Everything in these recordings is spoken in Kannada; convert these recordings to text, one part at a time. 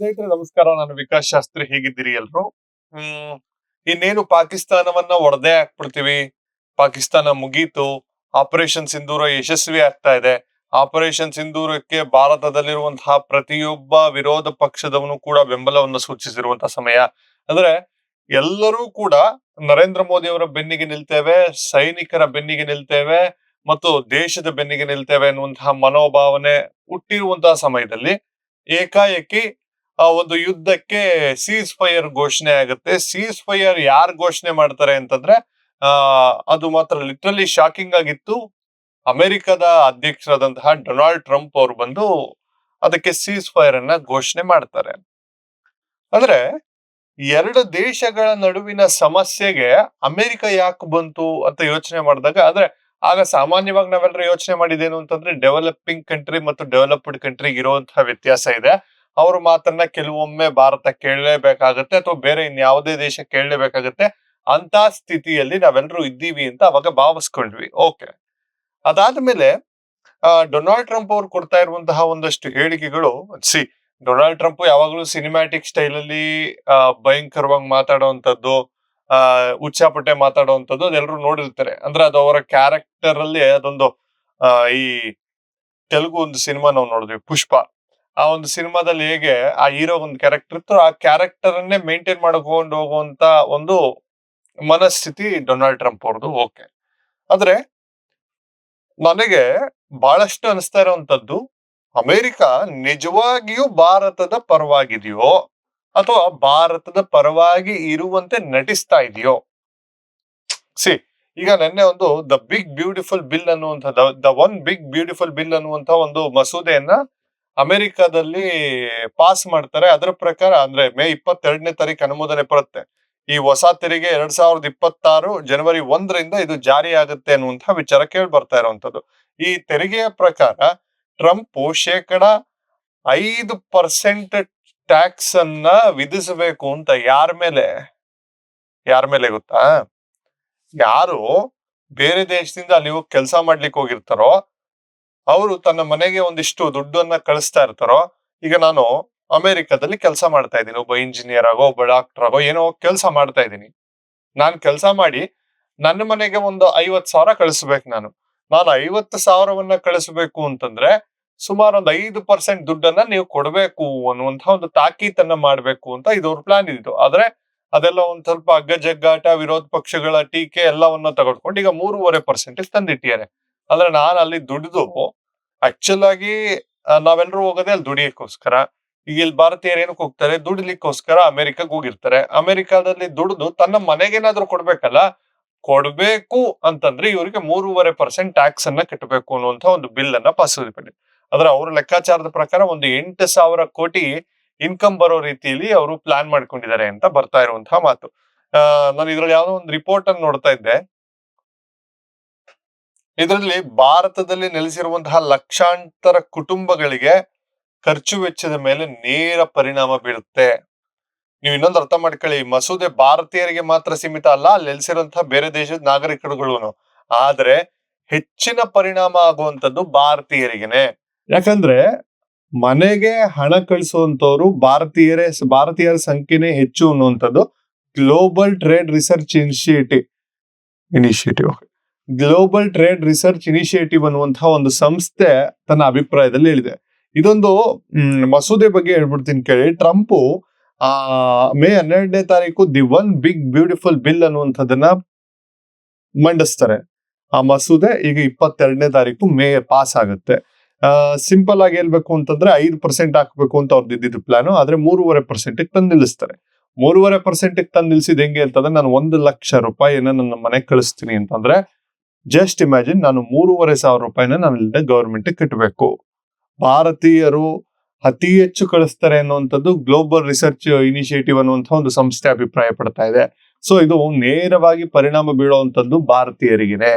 ಸ್ನೇಹಿತರೆ, ನಮಸ್ಕಾರ. ನಾನು ವಿಕಾಸ್ ಶಾಸ್ತ್ರಿ. ಹೇಗಿದ್ದೀರಿ ಎಲ್ರು? ಹ್ಮ್, ಇನ್ನೇನು ಪಾಕಿಸ್ತಾನವನ್ನ ಒಡೆದೇ ಹಾಕ್ಬಿಡ್ತೀವಿ ಪಾಕಿಸ್ತಾನ ಮುಗೀತು. ಆಪರೇಷನ್ ಸಿಂಧೂರ ಯಶಸ್ವಿ ಆಗ್ತಾ ಇದೆ. ಆಪರೇಷನ್ ಸಿಂಧೂರಕ್ಕೆ ಭಾರತದಲ್ಲಿರುವಂತಹ ಪ್ರತಿಯೊಬ್ಬ ವಿರೋಧ ಪಕ್ಷದವನು ಕೂಡ ಬೆಂಬಲವನ್ನು ಸೂಚಿಸಿರುವಂತಹ ಸಮಯ. ಅಂದ್ರೆ, ಎಲ್ಲರೂ ಕೂಡ ನರೇಂದ್ರ ಮೋದಿ ಅವರ ಬೆನ್ನಿಗೆ ನಿಲ್ತೇವೆ, ಸೈನಿಕರ ಬೆನ್ನಿಗೆ ನಿಲ್ತೇವೆ ಮತ್ತು ದೇಶದ ಬೆನ್ನಿಗೆ ನಿಲ್ತೇವೆ ಎನ್ನುವಂತಹ ಮನೋಭಾವನೆ ಹುಟ್ಟಿರುವಂತಹ ಸಮಯದಲ್ಲಿ ಏಕಾಏಕಿ ಆ ಒಂದು ಯುದ್ಧಕ್ಕೆ ಸೀಸ್ ಫೈರ್ ಘೋಷಣೆ ಆಗುತ್ತೆ. ಸೀಸ್ ಫೈರ್ ಯಾರು ಘೋಷಣೆ ಮಾಡ್ತಾರೆ ಅಂತಂದ್ರೆ, ಆ, ಅದು ಮಾತ್ರ ಲಿಟ್ರಲಿ ಶಾಕಿಂಗ್ ಆಗಿತ್ತು. ಅಮೆರಿಕದ ಅಧ್ಯಕ್ಷರಾದಂತಹ ಡೊನಾಲ್ಡ್ ಟ್ರಂಪ್ ಅವರು ಬಂದು ಅದಕ್ಕೆ ಸೀಸ್ ಫೈರ್ ಅನ್ನ ಘೋಷಣೆ ಮಾಡ್ತಾರೆ. ಅಂದ್ರೆ ಎರಡು ದೇಶಗಳ ನಡುವಿನ ಸಮಸ್ಯೆಗೆ ಅಮೆರಿಕ ಯಾಕೆ ಬಂತು ಅಂತ ಯೋಚನೆ ಮಾಡಿದಾಗ ಅಂದ್ರೆ ಆಗ ಸಾಮಾನ್ಯವಾಗಿ ನಾವೆಲ್ಲರೂ ಯೋಚನೆ ಮಾಡಿದೇನು ಅಂತಂದ್ರೆ ಡೆವಲಪಿಂಗ್ ಕಂಟ್ರಿ ಮತ್ತು ಡೆವಲಪ್ಡ್ ಕಂಟ್ರಿಗೆ ಇರುವಂತಹ ವ್ಯತ್ಯಾಸ ಇದೆ. ಅವ್ರ ಮಾತನ್ನ ಕೆಲವೊಮ್ಮೆ ಭಾರತ ಕೇಳಲೇಬೇಕಾಗತ್ತೆ ಅಥವಾ ಬೇರೆ ಇನ್ಯಾವುದೇ ದೇಶ ಕೇಳಲೇಬೇಕಾಗತ್ತೆ ಅಂತ ಸ್ಥಿತಿಯಲ್ಲಿ ನಾವೆಲ್ಲರೂ ಇದ್ದೀವಿ ಅಂತ ಅವಾಗ ಭಾವಿಸ್ಕೊಂಡ್ವಿ. ಓಕೆ ಅದಾದ್ಮೇಲೆ ಮೇಲೆ ಡೊನಾಲ್ಡ್ ಟ್ರಂಪ್ ಅವ್ರು ಕೊಡ್ತಾ ಇರುವಂತಹ ಒಂದಷ್ಟು ಹೇಳಿಕೆಗಳು, ಸಿ ಡೊನಾಲ್ಡ್ ಟ್ರಂಪ್ ಯಾವಾಗಲೂ ಸಿನಿಮ್ಯಾಟಿಕ್ ಸ್ಟೈಲ್ ಅಲ್ಲಿ ಭಯಂಕರವಾಗಿ ಮಾತಾಡುವಂಥದ್ದು ಆ ಉಚ್ಚಾಪಟ್ಟೆ ಮಾತಾಡುವಂಥದ್ದು ಅದೆಲ್ಲರೂ ನೋಡಿರ್ತಾರೆ. ಅಂದ್ರೆ ಅದು ಅವರ ಕ್ಯಾರೆಕ್ಟರ್ ಅಲ್ಲಿ ಅದೊಂದು ಈ ತೆಲುಗು ಒಂದು ಸಿನಿಮಾ ನಾವು ನೋಡಿದ್ವಿ, ಪುಷ್ಪ. ಆ ಒಂದು ಸಿನಿಮಾದಲ್ಲಿ ಹೇಗೆ ಆ ಹೀರೋ ಒಂದು ಕ್ಯಾರೆಕ್ಟರ್ ಇತ್ತು ಆ ಕ್ಯಾರೆಕ್ಟರ್ ಅನ್ನೇ ಮೇಂಟೈನ್ ಮಾಡ್ಕೊಂಡು ಹೋಗುವಂತ ಒಂದು ಮನಸ್ಥಿತಿ ಡೊನಾಲ್ಡ್ ಟ್ರಂಪ್ ಅವ್ರದ್ದು. ಓಕೆ ಆದ್ರೆ ನನಗೆ ಬಹಳಷ್ಟು ಅನಿಸ್ತಾ ಇರುವಂತದ್ದು ಅಮೆರಿಕ ನಿಜವಾಗಿಯೂ ಭಾರತದ ಪರವಾಗಿದೆಯೋ ಅಥವಾ ಭಾರತದ ಪರವಾಗಿ ಇರುವಂತೆ ನಟಿಸ್ತಾ ಇದೆಯೋ? ಸಿ ಈಗ ನಿನ್ನೆ ಒಂದು ದ ಬಿಗ್ ಬ್ಯೂಟಿಫುಲ್ ಬಿಲ್ ಅನ್ನುವಂಥ, the one big beautiful bill ಅನ್ನುವಂತ ಒಂದು ಮಸೂದೆಯನ್ನ ಅಮೆರಿಕದಲ್ಲಿ ಪಾಸ್ ಮಾಡ್ತಾರೆ. ಅದರ ಪ್ರಕಾರ ಅಂದ್ರೆ ಮೇ ಇಪ್ಪತ್ತೆರಡನೇ ತಾರೀಕು ಅನುಮೋದನೆ ಬರುತ್ತೆ. ಈ ಹೊಸ ತೆರಿಗೆ ಎರಡ್ ಸಾವಿರದ ಇಪ್ಪತ್ತಾರು ಜನವರಿ ಒಂದರಿಂದ ಇದು ಜಾರಿ ಆಗುತ್ತೆ ಅನ್ನುವಂತಹ ವಿಚಾರ ಕೇಳಿ ಬರ್ತಾ ಇರುವಂತದ್ದು ಈ ತೆರಿಗೆಯ ಪ್ರಕಾರ ಟ್ರಂಪ್ ಶೇಕಡ ಐದು ಪರ್ಸೆಂಟ್ ಟ್ಯಾಕ್ಸ್ ಅನ್ನ ವಿಧಿಸಬೇಕು ಅಂತ ಯಾರ ಮೇಲೆ? ಯಾರ ಮೇಲೆ ಗೊತ್ತಾ? ಯಾರು ಬೇರೆ ದೇಶದಿಂದ ನೀವು ಕೆಲಸ ಮಾಡ್ಲಿಕ್ಕೆ ಹೋಗಿರ್ತಾರೋ ಅವರು ತನ್ನ ಮನೆಗೆ ಒಂದಿಷ್ಟು ದುಡ್ಡನ್ನ ಕಳಿಸ್ತಾ ಇರ್ತಾರೋ, ಈಗ ನಾನು ಅಮೆರಿಕದಲ್ಲಿ ಕೆಲಸ ಮಾಡ್ತಾ ಇದ್ದೀನಿ. ಒಬ್ಬ ಇಂಜಿನಿಯರ್ ಆಗೋ, ಒಬ್ಬ ಡಾಕ್ಟರ್ ಆಗೋ, ಏನೋ ಕೆಲಸ ಮಾಡ್ತಾ ಇದ್ದೀನಿ. ನಾನು ಕೆಲಸ ಮಾಡಿ ನನ್ನ ಮನೆಗೆ ಒಂದು ಐವತ್ ಸಾವಿರ ಕಳಿಸ್ಬೇಕು ನಾನು. ನಾನು ಐವತ್ತು ಸಾವಿರವನ್ನ ಕಳಿಸ್ಬೇಕು ಅಂತಂದ್ರೆ ಸುಮಾರು ಒಂದು ಐದು ಪರ್ಸೆಂಟ್ ದುಡ್ಡನ್ನ ನೀವು ಕೊಡಬೇಕು ಅನ್ನುವಂತ ಒಂದು ತಾಕೀತನ್ನ ಮಾಡ್ಬೇಕು ಅಂತ ಇದವ್ರ ಪ್ಲಾನ್ ಇದ್ದು ಆದ್ರೆ ಅದೆಲ್ಲ ಒಂದ್ ಸ್ವಲ್ಪ ಅಗ್ಗಜಗ್ಗಾಟ, ವಿರೋಧ ಪಕ್ಷಗಳ ಟೀಕೆ ಎಲ್ಲವನ್ನ ತಗೊಂಡ್ಕೊಂಡು ಈಗ ಮೂರುವರೆ ಪರ್ಸೆಂಟ್ ತಂದಿಟ್ಟಿದ್ದಾರೆ. ಅಂದ್ರೆ ನಾನು ಅಲ್ಲಿ ದುಡಿದು ಆಕ್ಚುಲ್ ಆಗಿ ನಾವೆಲ್ಲರೂ ಹೋಗೋದೇ ಅಲ್ಲಿ ದುಡಿಯಕ್ಕೋಸ್ಕರ. ಈಗ ಇಲ್ಲಿ ಭಾರತೀಯರು ಏನಕ್ಕೆ ಹೋಗ್ತಾರೆ? ದುಡಿಲಿಕ್ಕೋಸ್ಕರ ಅಮೆರಿಕಾಗ್ ಹೋಗಿರ್ತಾರೆ. ಅಮೆರಿಕಾದಲ್ಲಿ ದುಡಿದು ತನ್ನ ಮನೆಗೇನಾದ್ರೂ ಕೊಡ್ಬೇಕಲ್ಲ? ಕೊಡ್ಬೇಕು ಅಂತಂದ್ರೆ ಇವರಿಗೆ ಮೂರುವರೆ ಪರ್ಸೆಂಟ್ ಟ್ಯಾಕ್ಸ್ ಅನ್ನ ಕಟ್ಟಬೇಕು ಅನ್ನುವಂತ ಒಂದು ಬಿಲ್ ಅನ್ನ ಪಾಸ್ ಮಾಡಿ ಆದ್ರೆ ಅವ್ರ ಲೆಕ್ಕಾಚಾರದ ಪ್ರಕಾರ ಒಂದು ಎಂಟು ಸಾವಿರ ಕೋಟಿ ಇನ್ಕಮ್ ಬರೋ ರೀತಿಯಲ್ಲಿ ಅವರು ಪ್ಲಾನ್ ಮಾಡ್ಕೊಂಡಿದ್ದಾರೆ ಅಂತ ಬರ್ತಾ ಇರುವಂತಹ ಮಾತು. ಆ ನಾನು ಇದ್ರಲ್ಲಿ ಯಾವ್ದೋ ಒಂದು ರಿಪೋರ್ಟ್ ಅನ್ನು ನೋಡ್ತಾ ಇದ್ದೆ. ಇದರಲ್ಲಿ ಭಾರತದಲ್ಲಿ ನೆಲೆಸಿರುವಂತಹ ಲಕ್ಷಾಂತರ ಕುಟುಂಬಗಳಿಗೆ ಖರ್ಚು ವೆಚ್ಚದ ಮೇಲೆ ನೇರ ಪರಿಣಾಮ ಬೀರುತ್ತೆ ನೀವು ಇನ್ನೊಂದು ಅರ್ಥ ಮಾಡ್ಕೊಳ್ಳಿ, ಮಸೂದೆ ಭಾರತೀಯರಿಗೆ ಮಾತ್ರ ಸೀಮಿತ ಅಲ್ಲ, ಅಲ್ಲಿ ನೆಲೆಸಿರುವಂತಹ ಬೇರೆ ದೇಶದ ನಾಗರಿಕರುಗಳು ಆದ್ರೆ ಹೆಚ್ಚಿನ ಪರಿಣಾಮ ಆಗುವಂತದ್ದು ಭಾರತೀಯರಿಗೆನೆ. ಯಾಕಂದ್ರೆ ಮನೆಗೆ ಹಣ ಕಳಿಸುವಂತವ್ರು ಭಾರತೀಯರೇ, ಭಾರತೀಯರ ಸಂಖ್ಯೆನೇ ಹೆಚ್ಚು ಅನ್ನುವಂಥದ್ದು global trade research initiative initiative global trade research initiative ಅನ್ನುವಂತಹ ಒಂದು ಸಂಸ್ಥೆ ತನ್ನ ಅಭಿಪ್ರಾಯದಲ್ಲಿ ಹೇಳಿದೆ. ಇದೊಂದು ಮಸೂದೆ ಬಗ್ಗೆ ಹೇಳ್ಬಿಡ್ತೀನಿ ಕೇಳಿ. ಟ್ರಂಪ್, ಆ, ಮೇ ಹನ್ನೆರಡನೇ ತಾರೀಕು the one big beautiful bill ಅನ್ನುವಂಥದ್ದನ್ನ ಮಂಡಿಸ್ತಾರೆ. ಆ ಮಸೂದೆ ಈಗ ಇಪ್ಪತ್ತೆರಡನೇ ತಾರೀಕು ಮೇ ಪಾಸ್ ಆಗುತ್ತೆ. ಸಿಂಪಲ್ ಆಗಿ ಹೇಳ್ಬೇಕು ಅಂತಂದ್ರೆ ಐದು ಪರ್ಸೆಂಟ್ ಹಾಕ್ಬೇಕು ಅಂತ ಅವ್ರದ್ದು ಇದ್ದಿದ್ದು ಪ್ಲಾನು. ಆದ್ರೆ ಮೂರುವರೆ ಪರ್ಸೆಂಟ್ ತಂದು ನಿಲ್ಲಿಸ್ತಾರೆ. ಮೂರುವರೆ ಪರ್ಸೆಂಟ್ ತಂದು ನಿಲ್ಸಿದ ಹೆಂಗೆ ಅಂತಂದ್ರೆ, ನಾನು ಒಂದು ಲಕ್ಷ ರೂಪಾಯಿನ ನನ್ನ ಮನೆಗೆ ಕಳಿಸ್ತೀನಿ ಅಂತಂದ್ರೆ ಜಸ್ಟ್ ಇಮ್ಯಾಜಿನ್ ನಾನು ಮೂರುವರೆ ಸಾವಿರ ರೂಪಾಯಿನ ನಾನು ಇಲ್ಲದೆ ಗವರ್ಮೆಂಟ್ ಕಟ್ಟಬೇಕು ಭಾರತೀಯರು ಅತಿ ಹೆಚ್ಚು ಕಳಿಸ್ತಾರೆ ಅನ್ನುವಂಥದ್ದು ಗ್ಲೋಬಲ್ ರಿಸರ್ಚ್ ಇನಿಷಿಯೇಟಿವ್ ಅನ್ನುವಂಥ ಒಂದು ಸಂಸ್ಥೆ ಅಭಿಪ್ರಾಯ ಪಡ್ತಾ ಇದೆ. ಸೊ ಇದು ನೇರವಾಗಿ ಪರಿಣಾಮ ಬೀಳುವಂಥದ್ದು ಭಾರತೀಯರಿಗಿದೆ.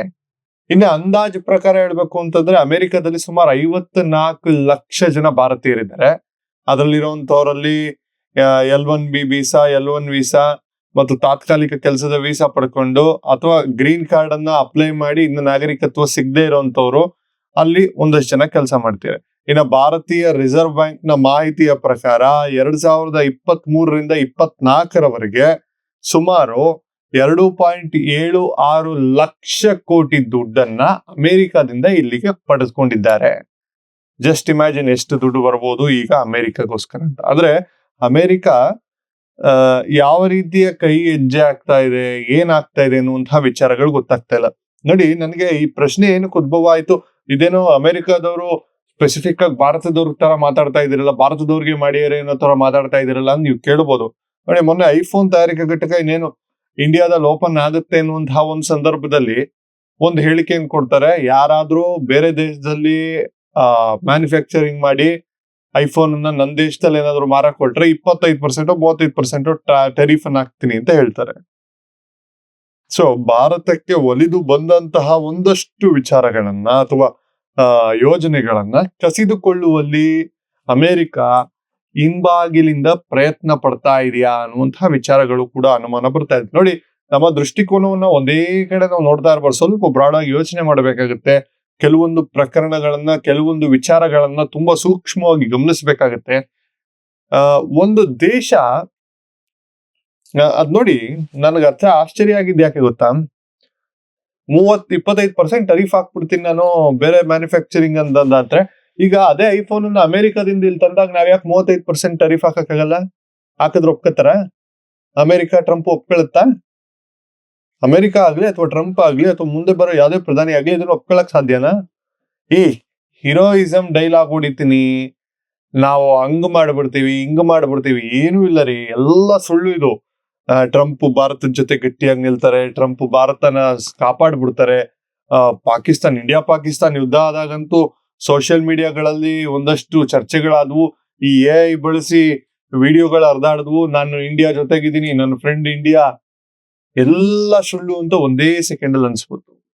ಇನ್ನು ಅಂದಾಜು ಪ್ರಕಾರ ಹೇಳ್ಬೇಕು ಅಂತಂದ್ರೆ ಅಮೆರಿಕದಲ್ಲಿ ಸುಮಾರು ಐವತ್ ನಾಲ್ಕು ಲಕ್ಷ ಜನ ಭಾರತೀಯರಿದ್ದಾರೆ. ಅದರಲ್ಲಿರುವಂತವರಲ್ಲಿ L one B visa L one visa ಮತ್ತು ತಾತ್ಕಾಲಿಕ ಕೆಲಸದ ವೀಸಾ ಪಡ್ಕೊಂಡು ಅಥವಾ ಗ್ರೀನ್ ಕಾರ್ಡ್ ಅನ್ನ ಅಪ್ಲೈ ಮಾಡಿ ಇನ್ನು ನಾಗರಿಕತ್ವ ಸಿಗದೆ ಇರೋಂಥವ್ರು ಅಲ್ಲಿ ಒಂದಷ್ಟು ಜನ ಕೆಲಸ ಮಾಡ್ತಾರೆ ಇನ್ನು ಭಾರತೀಯ ರಿಸರ್ವ್ ಬ್ಯಾಂಕ್ನ ಮಾಹಿತಿಯ ಪ್ರಕಾರ ಎರಡ್ ಸಾವಿರದ ಇಪ್ಪತ್ತ್ ಮೂರರಿಂದ ಇಪ್ಪತ್ನಾಲ್ಕರವರೆಗೆ ಸುಮಾರು ಎರಡು ಪಾಯಿಂಟ್ ಏಳು ಆರು ಲಕ್ಷ ಕೋಟಿ ದುಡ್ಡನ್ನ ಅಮೆರಿಕದಿಂದ ಇಲ್ಲಿಗೆ ಪಡೆದುಕೊಂಡಿದ್ದಾರೆ. ಜಸ್ಟ್ ಇಮ್ಯಾಜಿನ್ ಎಷ್ಟು ದುಡ್ಡು ಬರ್ಬೋದು ಈಗ ಅಮೆರಿಕಗೋಸ್ಕರ ಅಂತ. ಆದ್ರೆ ಅಮೆರಿಕ ಯಾವ ರೀತಿಯ ಕೈ ಹೆಜ್ಜೆ ಆಗ್ತಾ ಇದೆ ಏನಾಗ್ತಾ ಇದೆ ಅನ್ನುವಂತಹ ವಿಚಾರಗಳು ಗೊತ್ತಾಗ್ತಾ ಇಲ್ಲ. ನೋಡಿ, ನನಗೆ ಈ ಪ್ರಶ್ನೆ ಏನಕ್ಕೆ ಉದ್ಭವ ಆಯ್ತು ಇದೇನೋ ಅಮೆರಿಕಾದವರು ಸ್ಪೆಸಿಫಿಕ್ ಆಗಿ ಭಾರತದವ್ರ ತರ ಮಾತಾಡ್ತಾ ಇದಿರಲ್ಲ ಭಾರತದವ್ರಿಗೆ ಮಾಡಿಯರೆ ಅನ್ನೋ ತರ ಮಾತಾಡ್ತಾ ಇದಿರಲ್ಲ ಅಂತ ನೀವು ಕೇಳ್ಬೋದು. ನೋಡಿ, ಮೊನ್ನೆ ಐಫೋನ್ ತಯಾರಿಕಾ ಘಟಕ ಇನ್ನೇನು ಇಂಡಿಯಾದಲ್ಲಿ ಓಪನ್ ಆಗುತ್ತೆ ಅನ್ನುವಂತಹ ಒಂದು ಸಂದರ್ಭದಲ್ಲಿ ಒಂದು ಹೇಳಿಕೆಯನ್ನು ಕೊಡ್ತಾರೆ. ಯಾರಾದ್ರೂ ಬೇರೆ ದೇಶದಲ್ಲಿ ಮ್ಯಾನುಫ್ಯಾಕ್ಚರಿಂಗ್ ಮಾಡಿ ಐಫೋನ್ ನನ್ನ ದೇಶದಲ್ಲಿ ಏನಾದ್ರು ಮಾರಕ್ ಕೊಟ್ರೆ ಇಪ್ಪತ್ತೈದು ಪರ್ಸೆಂಟ್ ಮೂವತ್ತೈದು ಪರ್ಸೆಂಟ್ ಟೆರಿಫ್ ಅನ್ನ ಹಾಕ್ತೀನಿ ಅಂತ ಹೇಳ್ತಾರೆ. ಸೊ ಭಾರತಕ್ಕೆ ಒಲಿದು ಬಂದಂತಹ ಒಂದಷ್ಟು ವಿಚಾರಗಳನ್ನ ಅಥವಾ ಯೋಜನೆಗಳನ್ನ ಕಸಿದುಕೊಳ್ಳುವಲ್ಲಿ ಅಮೆರಿಕ ಹಿಂಬಾಗಿಲಿಂದ ಪ್ರಯತ್ನ ಪಡ್ತಾ ಇದೆಯಾ ಅನ್ನುವಂತಹ ವಿಚಾರಗಳು ಕೂಡ ಅನುಮಾನ ಬರ್ತಾ ಇದೆ ನೋಡಿ, ನಮ್ಮ ದೃಷ್ಟಿಕೋನವನ್ನ ಒಂದೇ ಕಡೆ ನಾವು ನೋಡ್ತಾ ಇರ್ಬಾರ್ದು ಸ್ವಲ್ಪ ಬ್ರಾಡ್ ಆಗಿ ಯೋಚನೆ ಮಾಡಬೇಕಾಗುತ್ತೆ. ಕೆಲವೊಂದು ಪ್ರಕರಣಗಳನ್ನ, ಕೆಲವೊಂದು ವಿಚಾರಗಳನ್ನ ತುಂಬಾ ಸೂಕ್ಷ್ಮವಾಗಿ ಗಮನಿಸಬೇಕಾಗತ್ತೆ. ಒಂದು ದೇಶ ಅದ್ ನೋಡಿ ನನಗೆ ಅರ್ಥ ಆಶ್ಚರ್ಯ ಆಗಿದ್ದು ಯಾಕೆ ಗೊತ್ತಾ? ಮೂವತ್ ಇಪ್ಪತ್ತೈದು ಪರ್ಸೆಂಟ್ ಟರೀಫ್ ಹಾಕ್ಬಿಡ್ತೀನಿ ನಾನು ಬೇರೆ ಮ್ಯಾನುಫ್ಯಾಕ್ಚರಿಂಗ್ ಅಂತಂದ್ರೆ ಈಗ ಅದೇ ಐಫೋನ್ ಅನ್ನ ಅಮೆರಿಕದಿಂದ ಇಲ್ಲಿ ತಂದಾಗ ನಾವ್ ಯಾಕೆ ಮೂವತ್ತೈದು ಪರ್ಸೆಂಟ್ ಟರೀಫ್ ಹಾಕಕ್ಕಾಗಲ್ಲ? ಹಾಕಿದ್ರೆ ಒಪ್ಕೋತಾರ? ಅಮೆರಿಕ, ಟ್ರಂಪ್ ಒಪ್ಕೊಳತ್ತಾ? ಅಮೆರಿಕ ಆಗ್ಲಿ ಅಥವಾ ಟ್ರಂಪ್ ಆಗ್ಲಿ ಅಥವಾ ಮುಂದೆ ಬರೋ ಯಾವುದೇ ಪ್ರಧಾನಿ ಆಗ್ಲಿ ಇದನ್ನ ಒಪ್ಕೊಳಕ್ ಸಾಧ್ಯನಾ? ಈ ಹೀರೋಯಿಸಮ್ ಡೈಲಾಗ್ ಹೊಡಿತೀನಿ ನಾವು ಹಂಗ್ ಮಾಡ್ಬಿಡ್ತೀವಿ, ಹಿಂಗ್ ಮಾಡ್ಬಿಡ್ತೀವಿ. ಏನೂ ಇಲ್ಲ ರೀ. ಎಲ್ಲ ಸುಳ್ಳು ಇದು. ಟ್ರಂಪ್ ಭಾರತದ ಜೊತೆ ಗಟ್ಟಿಯಾಗಿ ನಿಲ್ತಾರೆ. ಟ್ರಂಪ್ ಭಾರತನ ಕಾಪಾಡ್ಬಿಡ್ತಾರೆ. ಪಾಕಿಸ್ತಾನ್, ಇಂಡಿಯಾ, ಪಾಕಿಸ್ತಾನ್ ಯುದ್ಧ ಆದಾಗಂತೂ ಸೋಷಿಯಲ್ ಮೀಡಿಯಾಗಳಲ್ಲಿ ಒಂದಷ್ಟು ಚರ್ಚೆಗಳಾದವು. ಈ ಎ ಐ ಬಳಸಿ ವಿಡಿಯೋಗಳು ಹರಿದಾಡಿದ್ವು. ನಾನು ಇಂಡಿಯಾ ಜೊತೆಗಿದ್ದೀನಿ. ನನ್ನ ಫ್ರೆಂಡ್ ಇಂಡಿಯಾ. ಎಲ್ಲ ಸುಳ್ಳು ಅಂತ ಒಂದೇ ಸೆಕೆಂಡ್ ಅಲ್ಲಿ ಅನ್ಸ್ಬಿಡ್ತು.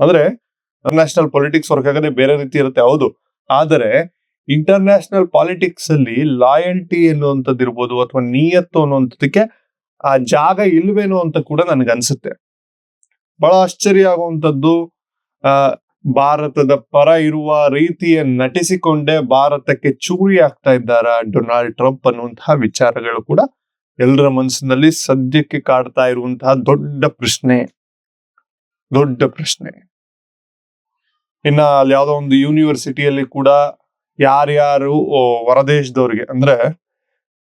ಅಂದ್ರೆ ಇಂಟರ್ನ್ಯಾಷನಲ್ ಪಾಲಿಟಿಕ್ಸ್ ವರ್ಕ್ ಆಗದೆ ಬೇರೆ ರೀತಿ ಇರುತ್ತೆ, ಹೌದು. ಆದರೆ ಇಂಟರ್ನ್ಯಾಷನಲ್ ಪಾಲಿಟಿಕ್ಸ್ ಅಲ್ಲಿ ಲಾಯಲ್ಟಿ ಅನ್ನುವಂಥದ್ದು ಇರ್ಬೋದು ಅಥವಾ ನಿಯತ್ತು ಅನ್ನುವಂಥದ್ದಕ್ಕೆ ಆ ಜಾಗ ಇಲ್ವೇನೋ ಅಂತ ಕೂಡ ನನಗೆ ಅನ್ಸುತ್ತೆ. ಬಹಳ ಆಶ್ಚರ್ಯ ಆಗುವಂಥದ್ದು, ಆ, ಭಾರತದ ಪರ ಇರುವ ರೀತಿಯ ನಟಿಸಿಕೊಂಡೇ ಭಾರತಕ್ಕೆ ಚೂರಿ ಆಗ್ತಾ ಇದ್ದಾರ ಡೊನಾಲ್ಡ್ ಟ್ರಂಪ್ ಅನ್ನುವಂತಹ ವಿಚಾರಗಳು ಕೂಡ ಎಲ್ಲರ ಮನಸ್ಸಿನಲ್ಲಿ ಸದ್ಯಕ್ಕೆ ಕಾಡ್ತಾ ಇರುವಂತಹ ದೊಡ್ಡ ಪ್ರಶ್ನೆ. ದೊಡ್ಡ ಪ್ರಶ್ನೆ. ಇನ್ನ ಅಲ್ಲಿ ಯಾವ್ದೋ ಒಂದು ಯೂನಿವರ್ಸಿಟಿಯಲ್ಲಿ ಕೂಡ ಯಾರ್ಯಾರು ಹೊರದೇಶದವ್ರಿಗೆ, ಅಂದ್ರೆ,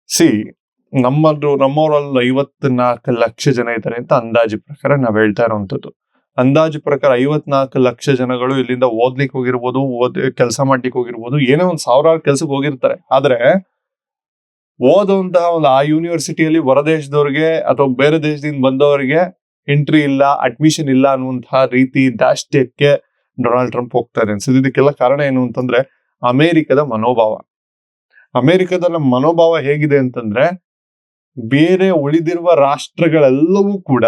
ಸಿ ನಮ್ಮದು ನಮ್ಮವರಲ್ಲಿ ಐವತ್ನಾಲ್ಕು ಲಕ್ಷ ಜನ ಇದ್ದಾರೆ ಅಂತ ಅಂದಾಜು ಪ್ರಕಾರ ನಾವ್ ಹೇಳ್ತಾ ಇರುವಂತದ್ದು ಅಂದಾಜು ಪ್ರಕಾರ ಐವತ್ನಾಲ್ಕು ಲಕ್ಷ ಜನಗಳು ಇಲ್ಲಿಂದ ಓದ್ಲಿಕ್ಕೆ ಹೋಗಿರ್ಬೋದು, ಓದ್, ಕೆಲಸ ಮಾಡ್ಲಿಕ್ಕೆ ಹೋಗಿರ್ಬೋದು, ಏನೋ ಒಂದ್ ಸಾವಿರಾರು ಕೆಲ್ಸಕ್ಕೆ ಹೋಗಿರ್ತಾರೆ. ಆದ್ರೆ ಓದುವಂತಹ ಒಂದು ಆ ಯೂನಿವರ್ಸಿಟಿಯಲ್ಲಿ ಹೊರದೇಶದವ್ರಿಗೆ ಅಥವಾ ಬೇರೆ ದೇಶದಿಂದ ಬಂದವರಿಗೆ ಎಂಟ್ರಿ ಇಲ್ಲ ಅಡ್ಮಿಷನ್ ಇಲ್ಲ ಅನ್ನುವಂತಹ ರೀತಿ ದಾಷ್ಟ್ಯಕ್ಕೆ ಡೊನಾಲ್ಡ್ ಟ್ರಂಪ್ ಹೋಗ್ತಾ ಇದೆ ಅನ್ಸುತ್ತೆ. ಇದಕ್ಕೆಲ್ಲ ಕಾರಣ ಏನು ಅಂತಂದ್ರೆ ಅಮೆರಿಕದ ಮನೋಭಾವ. ಅಮೆರಿಕದ ಮನೋಭಾವ ಹೇಗಿದೆ ಅಂತಂದ್ರೆ ಬೇರೆ ಉಳಿದಿರುವ ರಾಷ್ಟ್ರಗಳೆಲ್ಲವೂ ಕೂಡ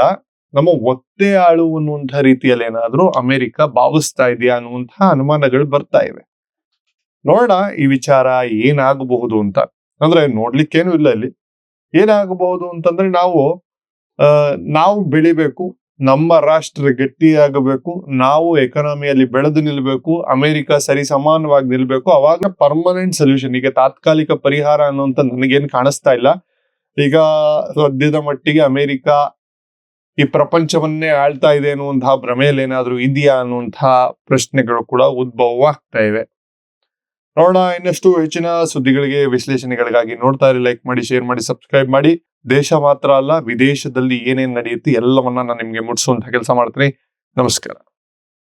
ನಮ್ಮ ಒತ್ತೆ ಆಳು ಅನ್ನುವಂತಹ ರೀತಿಯಲ್ಲಿ ಏನಾದ್ರೂ ಅಮೇರಿಕ ಭಾವಿಸ್ತಾ ಇದೆಯಾ ಅನ್ನುವಂತಹ ಅನುಮಾನಗಳು ಬರ್ತಾ ಇವೆ. ನೋಡೋಣ ಈ ವಿಚಾರ ಏನಾಗಬಹುದು ಅಂತ. ಅಂದ್ರೆ ನೋಡ್ಲಿಕ್ಕೇನು ಇಲ್ಲ ಇಲ್ಲಿ. ಏನಾಗಬಹುದು ಅಂತಂದ್ರೆ ನಾವು ನಾವು ಬೆಳಿಬೇಕು, ನಮ್ಮ ರಾಷ್ಟ್ರ ಗಟ್ಟಿಯಾಗಬೇಕು, ನಾವು ಎಕನಾಮಿಯಲ್ಲಿ ಬೆಳೆದು ನಿಲ್ಬೇಕು, ಅಮೆರಿಕ ಸರಿ ಸಮಾನವಾಗಿ ನಿಲ್ಬೇಕು, ಅವಾಗ ಪರ್ಮನೆಂಟ್ ಸೊಲ್ಯೂಷನ್ ಈಗ ತಾತ್ಕಾಲಿಕ ಪರಿಹಾರ ಅನ್ನುವಂತ ನನಗೇನು ಕಾಣಿಸ್ತಾ ಇಲ್ಲ. ಈಗ ಸದ್ಯದ ಮಟ್ಟಿಗೆ ಅಮೆರಿಕ ಈ ಪ್ರಪಂಚವನ್ನೇ ಆಳ್ತಾ ಇದೆ ಅನ್ನುವಂತಹ ಭ್ರಮೆಯಲ್ಲಿ ಏನಾದ್ರೂ ಇದೆಯಾ ಅನ್ನುವಂತಹ ಪ್ರಶ್ನೆಗಳು ಕೂಡ ಉದ್ಭವ ಆಗ್ತಾ ಇವೆ. ನೋಡೋಣ. ಇನ್ನಷ್ಟು ಹೆಚ್ಚಿನ ಸುದ್ದಿಗಳಿಗೆ, ವಿಶ್ಲೇಷಣೆಗಳಿಗಾಗಿ ನೋಡ್ತಾ ಇರಿ ಲೈಕ್ ಮಾಡಿ ಶೇರ್ ಮಾಡಿ ಸಬ್ಸ್ಕ್ರೈಬ್ ಮಾಡಿ. ದೇಶ ಮಾತ್ರ ಅಲ್ಲ, ವಿದೇಶದಲ್ಲಿ ಏನೇನ್ ನಡೆಯುತ್ತೆ ಎಲ್ಲವನ್ನ ನಾನು ನಿಮ್ಗೆ ಮುಟ್ಸುವಂತ ಕೆಲಸ ಮಾಡ್ತೀನಿ. ನಮಸ್ಕಾರ.